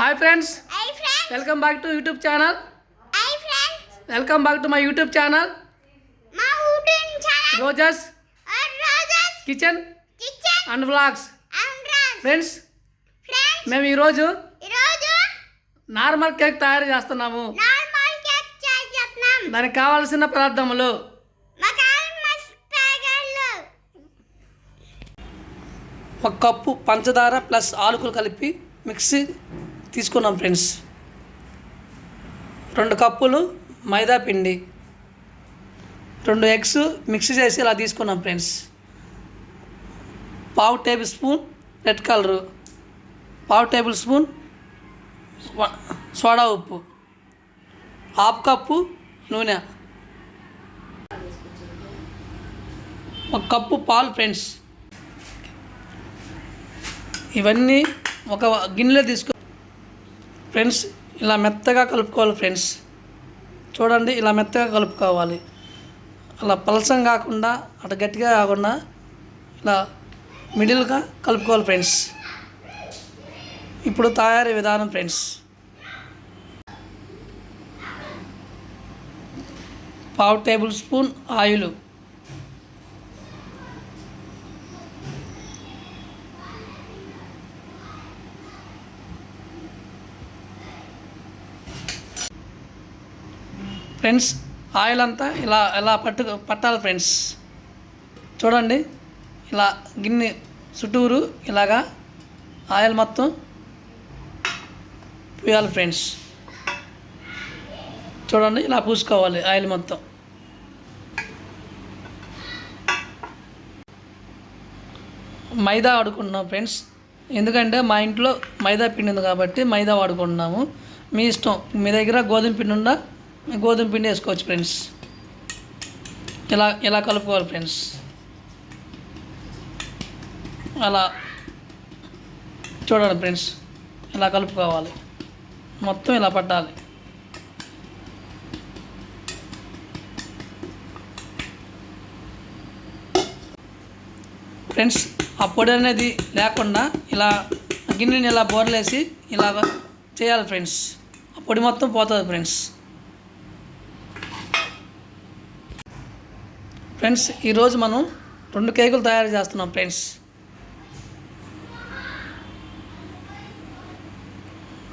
Hi friends welcome back to YouTube channel. Welcome back to my YouTube channel Roja's kitchen and vlogs friends మేము ఈరోజు normal cake తయారు చేస్తున్నాము. దానికి కావాల్సిన పదార్థములు. ఒక కప్పు పంచదార ప్లస్ ఆలుకలు కలిపి మిక్సీ తీసుకున్నాం ఫ్రెండ్స్. రెండు కప్పులు మైదా పిండి. రెండు ఎగ్స్ మిక్స్ చేసి ఇలా తీసుకున్నాం ఫ్రెండ్స్. పావు టేబుల్ స్పూన్ రెడ్ కలరు. పావు టేబుల్ స్పూన్ సోడా ఉప్పు. హాఫ్ కప్పు నూనె. ఒక కప్పు పాలు ఫ్రెండ్స్. ఇవన్నీ ఒక గిన్నెలో తీసుకు ఫ్రెండ్స్ ఇలా మెత్తగా కలుపుకోవాలి ఫ్రెండ్స్. చూడండి ఇలా మెత్తగా కలుపుకోవాలి. అలా పలసం కాకుండా అటు గట్టిగా కాకుండా ఇలా మిడిల్గా కలుపుకోవాలి ఫ్రెండ్స్. ఇప్పుడు తయారీ విధానం ఫ్రెండ్స్. పావు table spoon oil. Friends oil అంతా ఇలా ఇలా పట్టు పట్టాలి ఫ్రెండ్స్. చూడండి ఇలా గిన్నె చుట్టూరు ఇలాగా ఆయిల్ మొత్తం పూయాలి ఫ్రెండ్స్. చూడండి ఇలా పూసుకోవాలి ఆయిల్ మొత్తం. మైదా వాడుకుంటున్నాం ఫ్రెండ్స్. ఎందుకంటే మా ఇంట్లో మైదా పిండి ఉంది కాబట్టి మైదా వాడుకుంటున్నాము. మీ ఇష్టం మీ దగ్గర గోధుమ పిండి ఉందా? గోధుమ పిండి వేసుకోవచ్చు ఫ్రెండ్స్. ఇలా ఇలా కలుపుకోవాలి ఫ్రెండ్స్? అలా చూడండి ఫ్రెండ్స్ ఇలా కలుపుకోవాలి? మొత్తం ఇలా పట్టాలి. ఫ్రెండ్స్ ఆ పొడి అనేది లేకుండా ఇలా గిన్నెని ఇలా బోర్లేసి ఇలా చేయాలి ఫ్రెండ్స్. ఆ పొడి మొత్తం పోతుంది ఫ్రెండ్స్. ఫ్రెండ్స్ ఈరోజు మనం రెండు కేకులు తయారు చేస్తున్నాం ఫ్రెండ్స్.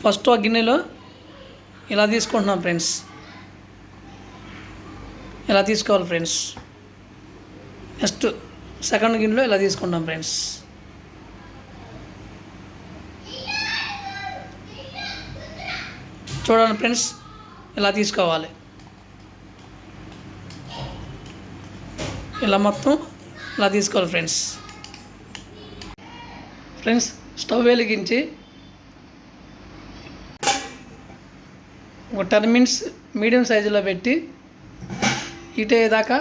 ఫస్ట్ ఒక గిన్నెలో ఇలా తీసుకుంటున్నాం ఫ్రెండ్స్. ఇలా తీసుకోవాలి ఫ్రెండ్స్. నెక్స్ట్ సెకండ్ గిన్నెలో ఇలా తీసుకుంటాం ఫ్రెండ్స్. చూడండి ఫ్రెండ్స్ ఇలా తీసుకోవాలి. ఇలా మొత్తం ఇలా తీసుకోవాలి ఫ్రెండ్స్. ఫ్రెండ్స్ స్టవ్ వెలిగించి ఒక టెన్ మినిట్స్ మీడియం సైజులో పెట్టి హీట్ అయ్యేదాకా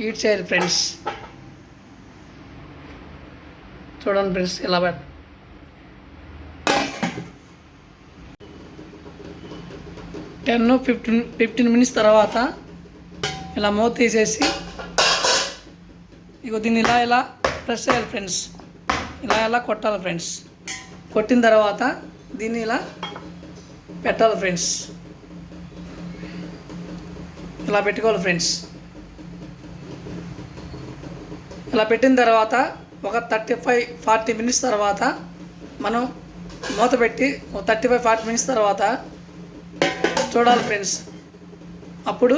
హీట్ చేయాలి ఫ్రెండ్స్. చూడండి ఫ్రెండ్స్ ఇలా పెట్ టెన్ ఫిఫ్టీన్ ఫిఫ్టీన్ మినిట్స్ తర్వాత ఇలా మూత తీసేసి ఇగో దీన్ని ఇలా ఇలా ప్రెస్ చేయాలి ఫ్రెండ్స్ ఇలా ఇలా కొట్టాలి ఫ్రెండ్స్ కొట్టిన తర్వాత దీన్ని ఇలా పెట్టాలి ఫ్రెండ్స్ ఇలా పెట్టుకోవాలి ఫ్రెండ్స్ ఇలా పెట్టిన తర్వాత ఒక థర్టీ ఫైవ్ ఫార్టీ మినిట్స్ తర్వాత మనం మూత పెట్టి ఒక థర్టీ ఫైవ్ ఫార్టీ మినిట్స్ తర్వాత చూడాలి ఫ్రెండ్స్ అప్పుడు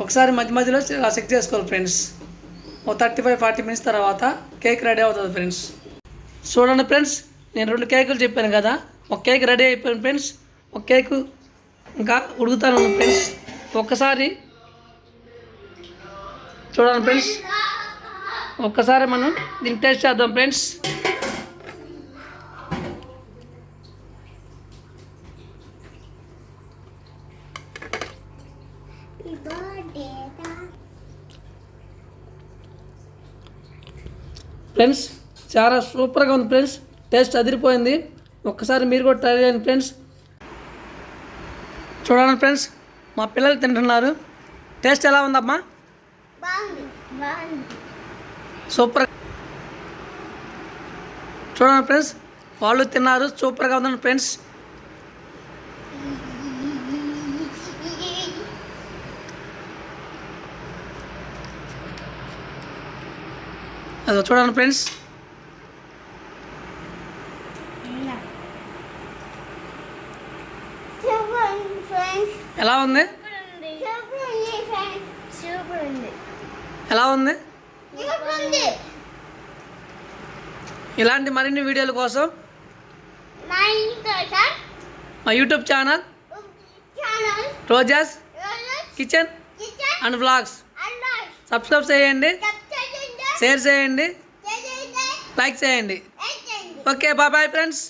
ఒకసారి మధ్య మధ్యలో ఇలా చెక్ చేసుకోవాలి ఫ్రెండ్స్ ఒక థర్టీ ఫైవ్ ఫార్టీ మినిట్స్ తర్వాత కేక్ రెడీ అవుతుంది ఫ్రెండ్స్. చూడండి ఫ్రెండ్స్ నేను రెండు కేకులు చెప్పాను కదా. ఒక కేక్ రెడీ అయిపోయింది ఫ్రెండ్స్. ఒక కేకు ఇంకా ఉడుకుతాను ఫ్రెండ్స్. ఒక్కసారి చూడండి ఫ్రెండ్స్. ఒక్కసారి మనం దీన్ని టేస్ట్ చేద్దాం ఫ్రెండ్స్. ఫ్రెండ్స్ చాలా సూపర్గా ఉంది ఫ్రెండ్స్. టేస్ట్ అదిరిపోయింది. ఒక్కసారి మీరు కూడా ట్రై చేయండి ఫ్రెండ్స్. చూడండి ఫ్రెండ్స్ మా పిల్లలు తింటున్నారు. టేస్ట్ ఎలా ఉందమ్మా? సూపర్. చూడండి ఫ్రెండ్స్ వాళ్ళు తిన్నారు సూపర్గా ఉందండి ఫ్రెండ్స్. అది చూడండి ఫ్రెండ్స్. ఎలా ఉంది? సూపర్ ఉంది ఫ్రెండ్స్. సూపర్ ఉంది ఎలా ఉంది? ఇలాంటి మరిన్ని వీడియోల కోసం మా YouTube channel channel. Roja's Roja's kitchen kitchen and vlogs. And subscribe చేయండి. షేర్ చేయండి. లైక్ చేయండి. Okay bye bye friends.